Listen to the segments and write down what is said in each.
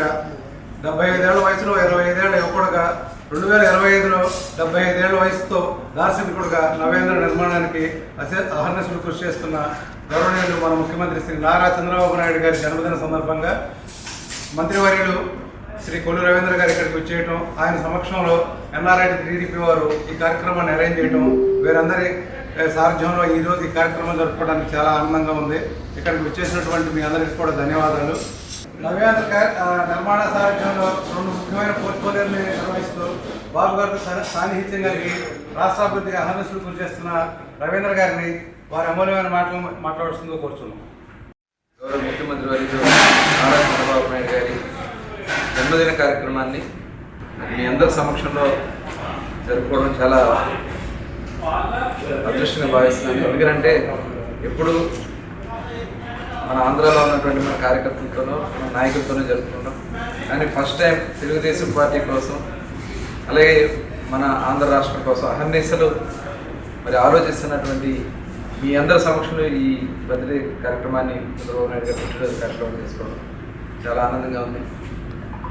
అన్నట్టుగా డెబ్బై ఐదేళ్ళ వయసులో ఇరవై ఐదేళ్ళ యువకుడుగా రెండు వేల ఇరవై ఐదులో డెబ్బై ఐదేళ్ళ వయసుతో దార్శనికుడుగా నవేంద్ర నిర్మాణానికి అసే అహర్నిశలు కృషి చేస్తున్న గౌరవనీయులు మన ముఖ్యమంత్రి శ్రీ నారా చంద్రబాబు నాయుడు గారి జన్మదిన సందర్భంగా మంత్రివర్యులు శ్రీ కొల్లు రవీంద్ర గారు ఇక్కడికి వచ్చేయటం ఆయన సమక్షంలో ఎన్ఆర్ఐ టీడీపీ వారు ఈ కార్యక్రమాన్ని అరేంజ్ చేయటం వీరందరి సారథ్యంలో ఈ రోజు ఈ కార్యక్రమం జరుపుకోవడానికి చాలా ఆనందంగా ఉంది. ఇక్కడికి వచ్చేసినటువంటి మీ అందరికీ కూడా ధన్యవాదాలు. నవ్యాంధ్ర నిర్మాణ సారథ్యంలో రెండు ముఖ్యమైన పోర్ట్ఫోలియోలు నిర్వహిస్తూ బాబు గారికి సాన్నిహిత్యం కలిగి రాష్ట్రాభివృద్ధికి అహర్నిశలు కృషి చేస్తున్న రవీంద్ర గారిని వారి అమూల్యమైన మాటలు మాట్లాడుతుందో కోరుచున్నాం. గౌరవ ముఖ్యమంత్రి వారి నారా చంద్రబాబు నాయుడు గారి జన్మదిన కార్యక్రమాన్ని మీ అందరి సమక్షంలో జరుపుకోవడం చాలా అదృష్టంగా భావిస్తున్నాను. ఎందుకంటే ఎప్పుడు మన ఆంధ్రాలో ఉన్నటువంటి మన కార్యకర్తలతోనో మన నాయకులతోనో జరుపుకుంటాం. కానీ ఫస్ట్ టైం తెలుగుదేశం పార్టీ కోసం అలాగే మన ఆంధ్ర రాష్ట్రం కోసం అహర్నిశలు మరి ఆలోచిస్తున్నటువంటి మీ అందరి సమక్షంలో ఈ బర్త్డే కార్యక్రమాన్ని చంద్రబాబు నాయుడు గారు పుట్టినరోజు కార్యక్రమం చేసుకోవడం చాలా ఆనందంగా ఉంది.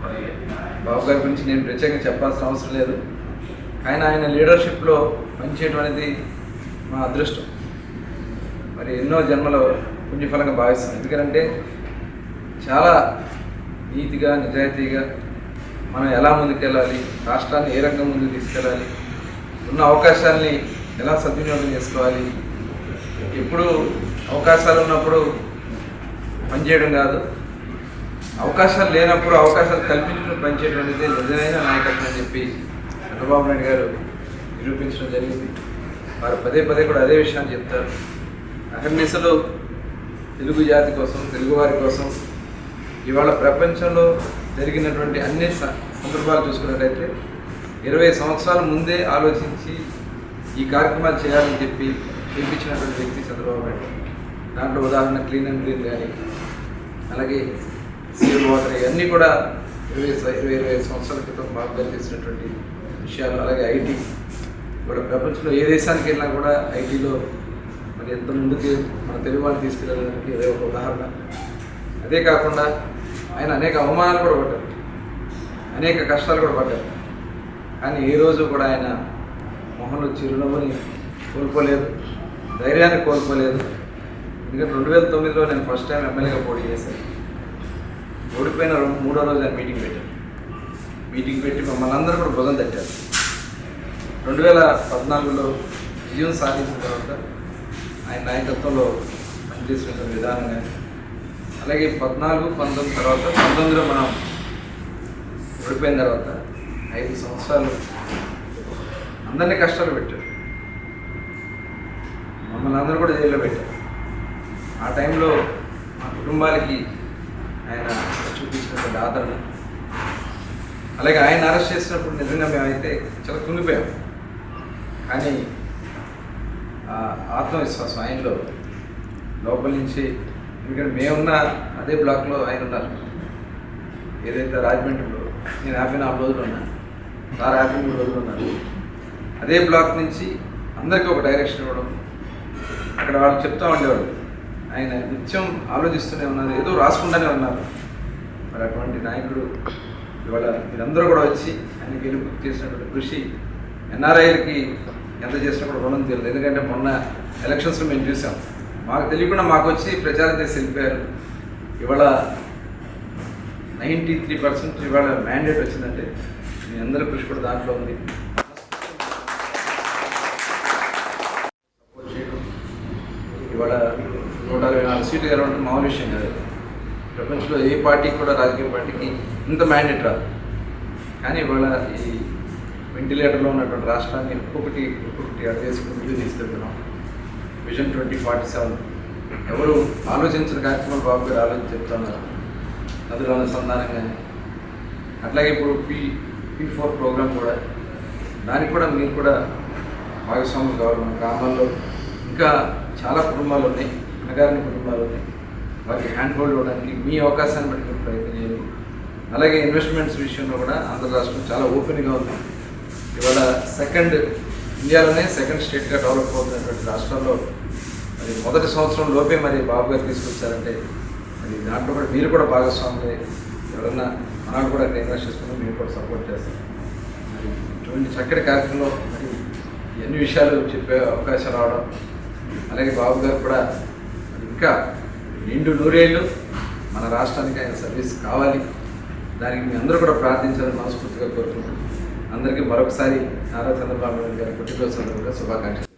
మరి బాబు గారి గురించి నేను ప్రత్యేకంగా చెప్పాల్సిన అవసరం లేదు. ఆయన ఆయన లీడర్షిప్లో పనిచేయడం అనేది మా అదృష్టం. మరి ఎన్నో జన్మలో పుణ్యఫలంగా భావిస్తుంది. ఎందుకంటే చాలా నీతిగా నిజాయితీగా మనం ఎలా ముందుకెళ్ళాలి రాష్ట్రాన్ని ఏ రంగం ముందుకు తీసుకెళ్ళాలి ఉన్న అవకాశాలని ఎలా సద్వినియోగం చేసుకోవాలి ఎప్పుడు అవకాశాలు ఉన్నప్పుడు పనిచేయడం కాదు. అవకాశాలు లేనప్పుడు అవకాశాలు కల్పించడం పనిచేయడం అనేది నిజమైన నాయకత్వం అని చెప్పి చంద్రబాబు నాయుడు గారు నిరూపించడం జరిగింది. వారు పదే పదే కూడా అదే విషయాన్ని చెప్తారు. అహర్నిశలు తెలుగు జాతి కోసం తెలుగువారి కోసం ఇవాళ ప్రపంచంలో జరిగినటువంటి అన్ని స- సందర్భాలు చూసుకున్నట్లయితే ఇరవై సంవత్సరాల ముందే ఆలోచించి ఈ కార్యక్రమాలు చేయాలని చెప్పి పిలిపించినటువంటి వ్యక్తి చంద్రబాబు నాయుడు. దాంట్లో ఉదాహరణ క్లీన్ అండ్ గ్రీన్ కానీ అలాగే సీల్ వాటర్ ఇవన్నీ కూడా ఇరవై ఇరవై ఇరవై సంవత్సరాల క్రితం బాగా చేసినటువంటి విషయాలు అలాగే ఐటీ. ఇప్పుడు ప్రపంచంలో ఏ దేశానికి వెళ్ళినా కూడా ఐటీలో మరి ఎంత ముందుకు మన తెలుగు వాళ్ళు తీసుకెళ్ళడానికి అదే ఒక ఉదాహరణ. అదే కాకుండా ఆయన అనేక అవమానాలు కూడా పడ్డారు. అనేక కష్టాలు కూడా పడ్డారు. కానీ ఏ రోజు కూడా ఆయన మొహంలో చిరునవ్వుని కోల్పోలేదు ధైర్యాన్ని కోల్పోలేదు. ఎందుకంటే రెండు వేల తొమ్మిదిలో నేను ఫస్ట్ టైం ఎమ్మెల్యేగా పోటీ చేశాను. ఓడిపోయిన మూడో రోజు ఆయన మీటింగ్ పెట్టాను మీటింగ్ పెట్టి మమ్మల్ని అందరూ కూడా భుజం తట్టారు. రెండు వేల పద్నాలుగులో విజయం సాధించిన తర్వాత ఆయన నాయకత్వంలో పనిచేసినటువంటి విధానం కానీ అలాగే పద్నాలుగు పంతొమ్మిది తర్వాత పంతొమ్మిదిలో మనం ఓడిపోయిన తర్వాత ఐదు సంవత్సరాలు అందరినీ కష్టాలు పెట్టారు. మమ్మల్ని అందరూ కూడా జైల్లో పెట్టారు. ఆ టైంలో మా కుటుంబాలకి ఆయన చూపించినటువంటి ఆదరణ. అలాగే ఆయన అరెస్ట్ చేసినప్పుడు నిజంగా మేమైతే చాలా కుంగిపోయాం. కానీ ఆత్మవిశ్వాసం ఆయనలో. లోపల నుంచి ఎందుకంటే మేమున్న అదే బ్లాక్లో ఆయన ఉన్నారు. ఏదైతే రాజమండ్రిలో నేను యాభై నాలుగు రోజులు ఉన్నా. సార్ యాభై మూడు రోజులు ఉన్నారు. అదే బ్లాక్ నుంచి అందరికీ ఒక డైరెక్షన్ ఇవ్వడం. అక్కడ వాళ్ళు చెప్తూ ఉండేవాళ్ళు. ఆయన నిత్యం ఆలోచిస్తూనే ఉన్నారు. ఏదో రాసుకుంటూనే ఉన్నారు. మరి అటువంటి నాయకుడు ఇవాళ మీరందరూ కూడా వచ్చి ఆయన గెలుపు చేసినటువంటి కృషి ఎన్ఆర్ఐలకి ఎంత చేసినా కూడా రుణం తెలియదు ఎందుకంటే మొన్న ఎలక్షన్స్లో మేము చూసాం. మాకు తెలియకుండా మాకు వచ్చి ప్రచారం చేసి వెళ్ళిపోయారు. ఇవాళ నైంటీ త్రీ పర్సెంట్ ఇవాళ మ్యాండేట్ వచ్చిందంటే మీ అందరి కృషి కూడా దాంట్లో ఉంది. ఇవాళ నూట అరవై నాలుగు సీట్లు గెలవడం మామూలు విషయం కాదు. ప్రపంచంలో ఏ పార్టీకి కూడా రాజకీయ పార్టీకి ఇంత మ్యాండేట్ రాదు. కానీ ఇవాళ ఈ వెంటిలేటర్లో ఉన్నటువంటి రాష్ట్రాన్ని ఒక్కొక్కటి ఒక్కొక్కటి అడిగేసుకుని తీసుకెళ్తున్నాం. విజన్ ట్వంటీ ఫార్టీ సెవెన్ ఎవరు ఆలోచించిన కార్యక్రమాలు బాబు గారు ఆలోచించి చెప్తున్నారు. నదుల అనుసంధానం కానీ. అట్లాగే ఇప్పుడు పీ పీ ఫోర్ ప్రోగ్రామ్ కూడా. దానికి కూడా మీరు కూడా భాగస్వాములు కావాలి. మన గ్రామాల్లో ఇంకా చాలా కుటుంబాలు ఉన్నాయి. అన్నగారిని కుటుంబాలు ఉన్నాయి. వారికి హ్యాండ్ హోల్డ్ ఇవ్వడానికి మీ అవకాశాన్ని బట్టి ప్రయత్నం చేయాలి అలాగే ఇన్వెస్ట్మెంట్స్ విషయంలో కూడా ఆంధ్ర రాష్ట్రం చాలా ఓపెన్గా ఉంది. ఇవాళ సెకండ్ ఇండియాలోనే సెకండ్ స్టేట్గా డెవలప్ అవుతున్నటువంటి రాష్ట్రంలో మరి మొదటి సంవత్సరం లోపే మరి బాబు గారు తీసుకొచ్చారంటే మరి దాంట్లో కూడా మీరు కూడా భాగస్వాములు. ఎవరన్నా మనకు కూడా ఇన్వెస్ట్ చేసుకుని మేము కూడా సపోర్ట్ చేస్తాం. మరి ఇటువంటి చక్కటి కార్యక్రమంలో మరి ఎన్ని విషయాలు చెప్పే అవకాశం రావడం అలాగే బాబు గారు కూడా ఇంకా నిండు నూరేళ్ళు మన రాష్ట్రానికి ఆయన సర్వీస్ కావాలి. దానికి మీ అందరూ కూడా ప్రార్థించాలని మనస్ఫూర్తిగా కోరుకుంటున్నాను అందరికీ మరొకసారి నారా చంద్రబాబు నాయుడు గారి పుట్టినరోజు సందర్భంగా శుభాకాంక్షలు.